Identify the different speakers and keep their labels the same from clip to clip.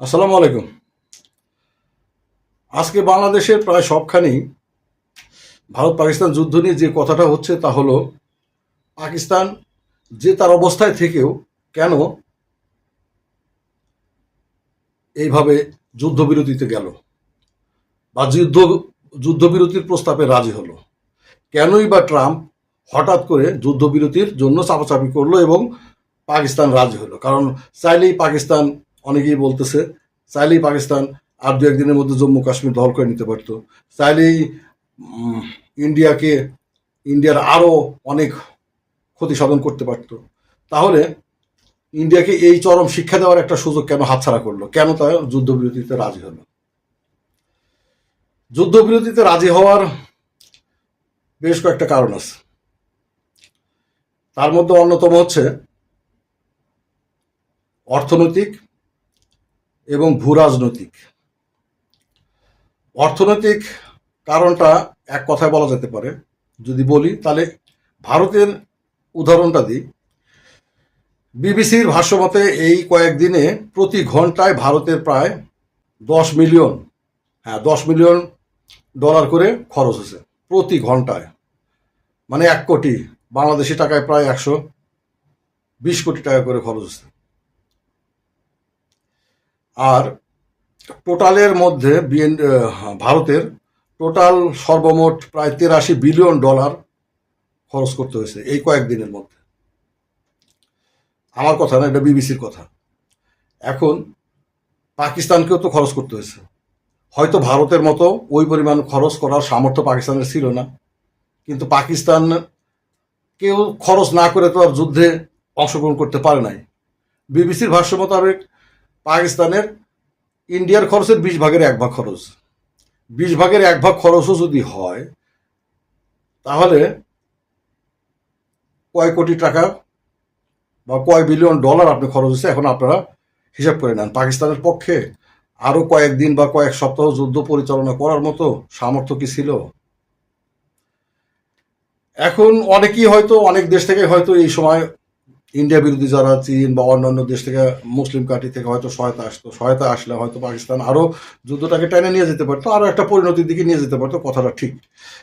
Speaker 1: আসসালামু আলাইকুম। আজকে বাংলাদেশের প্রায় সবখানেই ভারত পাকিস্তান যুদ্ধ নিয়ে যে কথাটা হচ্ছে তা হলো, পাকিস্তান যে তার অবস্থায় থেকেও কেন এইভাবে যুদ্ধবিরতিতে গেল বা যুদ্ধ, যুদ্ধবিরতির প্রস্তাবে রাজি হলো। কেনই বা ট্রাম্প হঠাৎ করে যুদ্ধবিরতির জন্য চাপাচাপি করল এবং পাকিস্তান রাজি হলো? কারণ চাইলেই পাকিস্তান অনেকেই বলতেছে, চাইলেই পাকিস্তান আর দু একদিনের মধ্যে জম্মু কাশ্মীর দখল করে নিতে পারতো। চাইলেই ইন্ডিয়াকে, ইন্ডিয়ার আরও অনেক ক্ষতি সাধন করতে পারতো। তাহলে ইন্ডিয়াকে এই চরম শিক্ষা দেওয়ার একটা সুযোগ কেন হাতছাড়া করল? কেন তা যুদ্ধবিরতিতে রাজি হলো? যুদ্ধবিরতিতে রাজি হওয়ার বেশ কয়েকটা কারণ আছে। তার মধ্যে অন্যতম হচ্ছে অর্থনৈতিক এবং ভূরাজনৈতিক। অর্থনৈতিক কারণটা এক কথায় বলা যেতে পারে। যদি বলি, তাহলে ভারতের উদাহরণটা দিই। বিবিসির ভাষ্যমতে এই কয়েকদিনে প্রতি ঘন্টায় ভারতের প্রায় দশ মিলিয়ন হ্যাঁ দশ মিলিয়ন ডলার করে খরচ হয়েছে প্রতি ঘন্টায়। মানে এক কোটি, বাংলাদেশি টাকায় প্রায় একশো বিশ কোটি টাকা করে খরচ হচ্ছে আর টোটালের মধ্যে বিএন ভারতের টোটাল সর্বমোট প্রায় তেরাশি বিলিয়ন ডলার খরচ করতে হয়েছে এই কয়েকদিনের মধ্যে। আমার কথা না, এটা বিবিসির কথা। এখন পাকিস্তানকেও তো খরচ করতে হয়েছে। হয়তো ভারতের মতো ওই পরিমাণ খরচ করার সামর্থ্য পাকিস্তানের ছিল না, কিন্তু পাকিস্তান কেউ খরচ না করে তো আর যুদ্ধে অংশগ্রহণ করতে পারে নাই। বিবিসির ভাষ্য মোতাবেক পাকিস্তানের ইন্ডিয়ার খরচের বিশ ভাগের এক ভাগ খরচ। বিশ ভাগের এক ভাগ খরচও যদি হয়, তাহলে কয় কোটি টাকা বা কয় বিলিয়ন ডলার আপনি খরচ হচ্ছে এখন আপনারা হিসাব করে নেন। পাকিস্তানের পক্ষে আরও কয়েকদিন বা কয়েক সপ্তাহ যুদ্ধ পরিচালনা করার মতো সামর্থ্য কি ছিল? এখন অনেকেই হয়তো, অনেক দেশ থেকে হয়তো এই সময় ইন্ডিয়া বিরোধী যারা চীন বা অন্যান্য দেশ থেকে মুসলিম কান্ট্রি থেকে হয়তো সহায়তা আসতো, সহায়তা আসলে হয়তো পাকিস্তান আরও যুদ্ধটাকে টেনে নিয়ে যেতে পারতো আরও একটা পরিণতির দিকে নিয়ে যেতে পারতো, কথাটা ঠিক।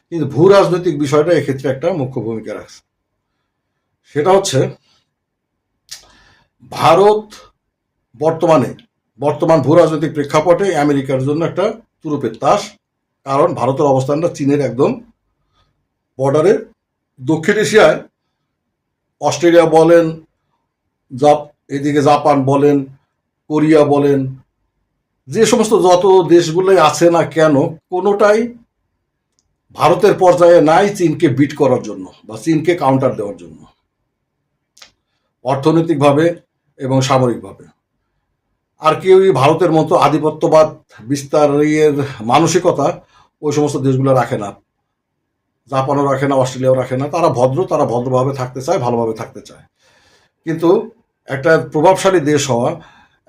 Speaker 1: কিন্তু ভূ রাজনৈতিক বিষয়টা এক্ষেত্রে একটা মুখ্য ভূমিকা রাখছে। সেটা হচ্ছে, ভারত বর্তমানে, বর্তমান ভূ রাজনৈতিক প্রেক্ষাপটে আমেরিকার জন্য একটা তুরুপের তাস, কারণ ভারতের অবস্থানটা চীনের একদম বর্ডারে দক্ষিণ এশিয়ায় অস্ট্রেলিয়া বলেন, জাপ, এদিকে জাপান বলেন, কোরিয়া বলেন, যে সমস্ত যত দেশগুলোই আছে না কেন, কোনোটাই ভারতের পর্যায়ে নাই চীনকে বিট করার জন্য বা চীনকে কাউন্টার দেওয়ার জন্য। অর্থনৈতিকভাবে এবং সামরিকভাবে। আর কেউই ভারতের মতো আধিপত্যবাদ বিস্তারের মানসিকতা ওই সমস্ত দেশগুলো রাখে না। জাপানও রাখে না, অস্ট্রেলিয়াও রাখে না। তারা ভদ্র, তারা ভদ্রভাবে থাকতে চায়, ভালোভাবে থাকতে চায়। কিন্তু একটা প্রভাবশালী দেশ হওয়া,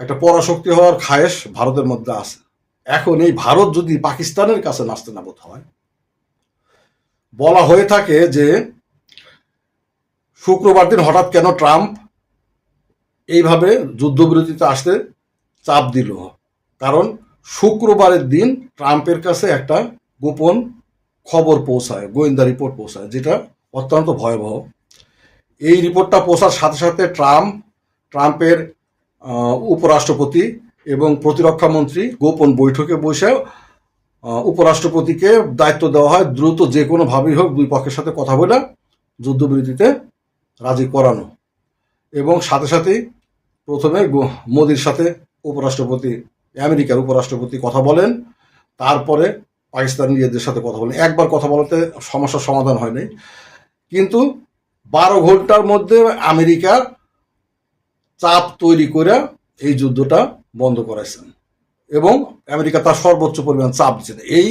Speaker 1: একটা পরাশক্তি হওয়ার খায়েশ ভারতের মধ্যে আছে। এখন এই ভারত যদি পাকিস্তানের কাছে নাচতে নাবত হয়, বলা হয়ে থাকে যে শুক্রবার দিন হঠাৎ কেন ট্রাম্প এইভাবে যুদ্ধবিরতিতে আসতে চাপ দিল? কারণ শুক্রবারের দিন ট্রাম্পের কাছে একটা গোপন খবর পৌঁছায়, গোয়েন্দা রিপোর্ট পৌঁছায়, যেটা অত্যন্ত ভয়াবহ। এই রিপোর্টটা পৌঁছার সাথে সাথে ট্রাম্প, ট্রাম্পের উপরাষ্ট্রপতি এবং প্রতিরক্ষা মন্ত্রী গোপন বৈঠকে বসে উপরাষ্ট্রপতিকে দায়িত্ব দেওয়া হয়, দ্রুত যে কোনোভাবেই হোক দুই পক্ষের সাথে কথা বলে যুদ্ধবিরতিতে রাজি করানো। এবং সাথে সাথেই প্রথমে মোদির সাথে উপরাষ্ট্রপতি, আমেরিকার উপরাষ্ট্রপতি কথা বলেন, তারপরে পাকিস্তান নিজেদের সাথে কথা বলেন একবার কথা বলাতে সমস্যার সমাধান হয়নি কিন্তু বারো ঘণ্টার মধ্যে আমেরিকা চাপ তৈরি করে এই যুদ্ধটা বন্ধ করাইছেন। এবং আমেরিকা তার সর্বোচ্চ পরিমাণ চাপ দিচ্ছেন এই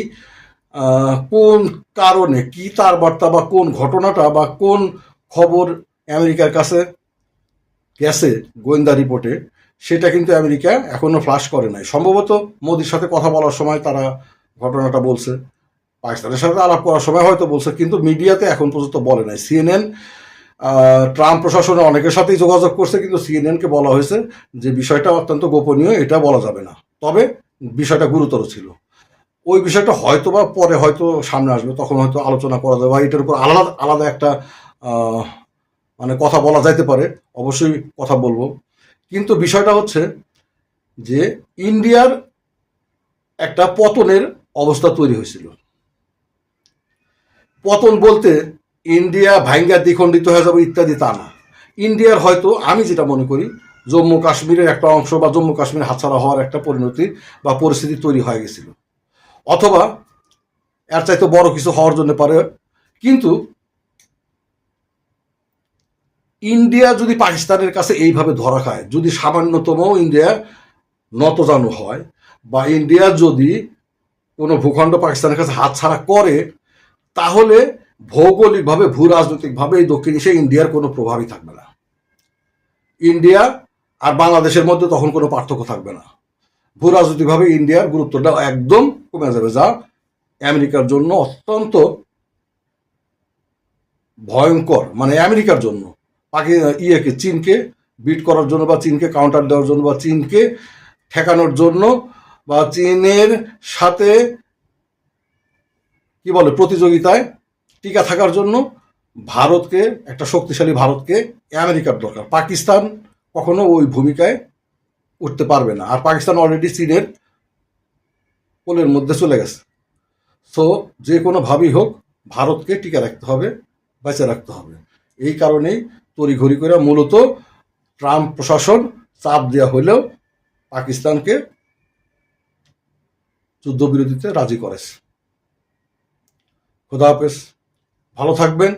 Speaker 1: কোন কারণে, কি তার বার্তা বা কোন ঘটনাটা বা কোন খবর আমেরিকার কাছে গেছে গোয়েন্দা রিপোর্টে, সেটা কিন্তু আমেরিকা এখনও ফ্লাশ করে নাই। সম্ভবত মোদির সাথে কথা বলার সময় তারা ঘটনাটা বলছে। পাকিস্তানের সাথে আলাপ করার সময় হয়তো বলছে, কিন্তু মিডিয়াতে এখন পর্যন্ত বলে নাই। সিএনএন ট্রাম্প প্রশাসনের অনেকের সাথেই যোগাযোগ করছে, কিন্তু সিএনএনকে বলা হয়েছে যে বিষয়টা অত্যন্ত গোপনীয়, এটা বলা যাবে না। তবে বিষয়টা গুরুতর ছিল। ওই বিষয়টা হয়তো বা পরে হয়তো সামনে আসবে, তখন হয়তো আলোচনা করা যাবে বা এটার উপর আলাদা আলাদা একটা মানে কথা বলা যাইতে পারে। অবশ্যই কথা বলব। কিন্তু বিষয়টা হচ্ছে যে ইন্ডিয়ার একটা পতনের অবস্থা তৈরি হয়েছিল। পতন বলতে ইন্ডিয়া ভাঙ্গা, দ্বিখণ্ডিত হয়ে যাবে ইত্যাদি তা না। ইন্ডিয়ার হয়তো, আমি যেটা মনে করি, জম্মু কাশ্মীরের একটা অংশ বা জম্মু কাশ্মীর হাতছাড়া হওয়ার একটা পরিণতি বা পরিস্থিতি তৈরি হয়ে গেছিল। অথবা, এর চাইতে বড় কিছু হওয়ার জন্য পারে, কিন্তু ইন্ডিয়া যদি পাকিস্তানের কাছে এইভাবে ধরা খায়, যদি সামান্যতম ইন্ডিয়া নতজানু হয়, বা ইন্ডিয়া যদি কোনো ভূখণ্ড পাকিস্তানের কাছে হাতছাড়া করে, তাহলে ভৌগোলিকভাবে ভূ রাজনৈতিকভাবে এই দক্ষিণ এশিয়ায় ইন্ডিয়ার কোনো প্রভাবই থাকবে না। ইন্ডিয়া আর বাংলাদেশের মধ্যে তখন কোনো পার্থক্য থাকবে না। ভূ রাজনৈতিকভাবে ইন্ডিয়ার গুরুত্বটা একদম কমে যাবে, যা আমেরিকার জন্য অত্যন্ত ভয়ঙ্কর। মানে আমেরিকার জন্য, পাকি, ইয়েকে, চীনকে বিট করার জন্য বা চীনকে কাউন্টার দেওয়ার জন্য বা চীনকে ঠেকানোর জন্য বা চীনের সাথে কি বলে, প্রতিযোগিতায় টিকা থাকার জন্য ভারতকে, একটা শক্তিশালী ভারতকে আমেরিকার দরকার। পাকিস্তান কখনো ওই ভূমিকায় উঠতে পারবে না। আর পাকিস্তান অলরেডি চীনের কোলের মধ্যে চলে গেছে। সো যে কোনোভাবেই হোক, ভারতকে টিকে রাখতে হবে, বেঁচে রাখতে হবে। এই কারণেই তড়িঘড়ি করে মূলত ট্রাম্প প্রশাসন চাপ দেওয়া হলেও পাকিস্তানকে যুদ্ধবিরতিতে রাজি করেছে খোদা হাফেজ, ভালো থাকবেন।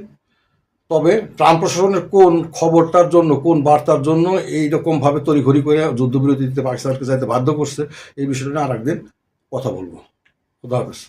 Speaker 1: তবে ট্রাম্প প্রশাসনের কোন খবরটার জন্য, কোন বার্তার জন্য এই ভাবে তড়িঘড়ি করে যুদ্ধবিরতিতে পাকিস্তানকে যাইতে বাধ্য করছে, এই বিষয়টা নিয়ে আর একদিন কথা বলব। খোদা হাফেজ।